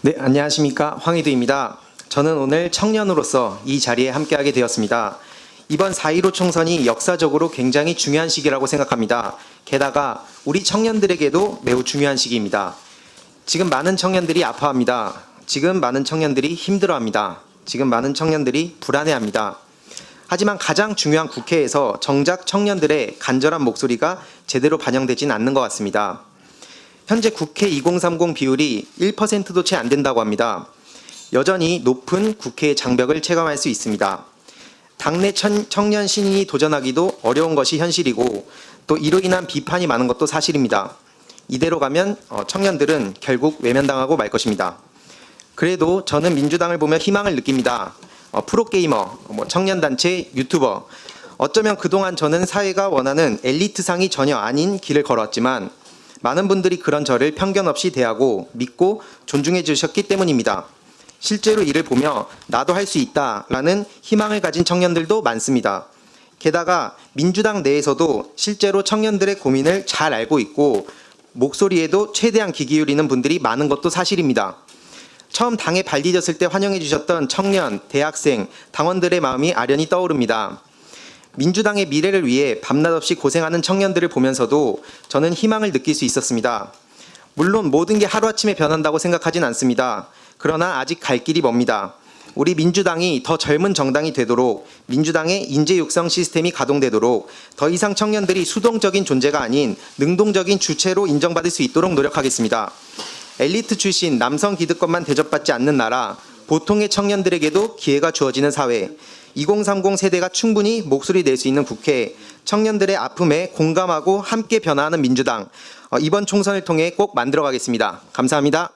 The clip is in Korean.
네, 안녕하십니까. 황희두입니다. 저는 오늘 청년으로서 이 자리에 함께하게 되었습니다. 이번 4.15 총선이 역사적으로 굉장히 중요한 시기라고 생각합니다. 게다가 우리 청년들에게도 매우 중요한 시기입니다. 지금 많은 청년들이 아파합니다. 지금 많은 청년들이 힘들어합니다. 지금 많은 청년들이 불안해합니다. 하지만 가장 중요한 국회에서 정작 청년들의 간절한 목소리가 제대로 반영되진 않는 것 같습니다. 현재 국회 2030 비율이 1%도 채 안 된다고 합니다. 여전히 높은 국회의 장벽을 체감할 수 있습니다. 당내 천- 청년 신인이 도전하기도 어려운 것이 현실이고 또 이로 인한 비판이 많은 것도 사실입니다. 이대로 가면 어, 청년들은 결국 외면당하고 말 것입니다. 그래도 저는 민주당을 보며 희망을 느낍니다. 어, 프로게이머, 뭐 청년단체, 유튜버. 어쩌면 그동안 저는 사회가 원하는 엘리트상이 전혀 아닌 길을 걸었지만 많은 분들이 그런 저를 편견 없이 대하고 믿고 존중해 주셨기 때문입니다. 실제로 이를 보며 나도 할 수 있다라는 희망을 가진 청년들도 많습니다. 게다가 민주당 내에서도 실제로 청년들의 고민을 잘 알고 있고 목소리에도 최대한 귀 기울이는 분들이 많은 것도 사실입니다. 처음 당에 발 디뎠을 때 환영해 주셨던 청년, 대학생, 당원들의 마음이 아련히 떠오릅니다. 민주당의 미래를 위해 밤낮 없이 고생하는 청년들을 보면서도 저는 희망을 느낄 수 있었습니다. 물론 모든 게 하루아침에 변한다고 생각하진 않습니다. 그러나 아직 갈 길이 멉니다. 우리 민주당이 더 젊은 정당이 되도록 민주당의 인재 육성 시스템이 가동되도록 더 이상 청년들이 수동적인 존재가 아닌 능동적인 주체로 인정받을 수 있도록 노력하겠습니다. 엘리트 출신 남성 기득권만 대접받지 않는 나라, 보통의 청년들에게도 기회가 주어지는 사회, 2030 세대가 충분히 목소리 낼 수 있는 국회, 청년들의 아픔에 공감하고 함께 변화하는 민주당, 어, 이번 총선을 통해 꼭 만들어 가겠습니다. 감사합니다.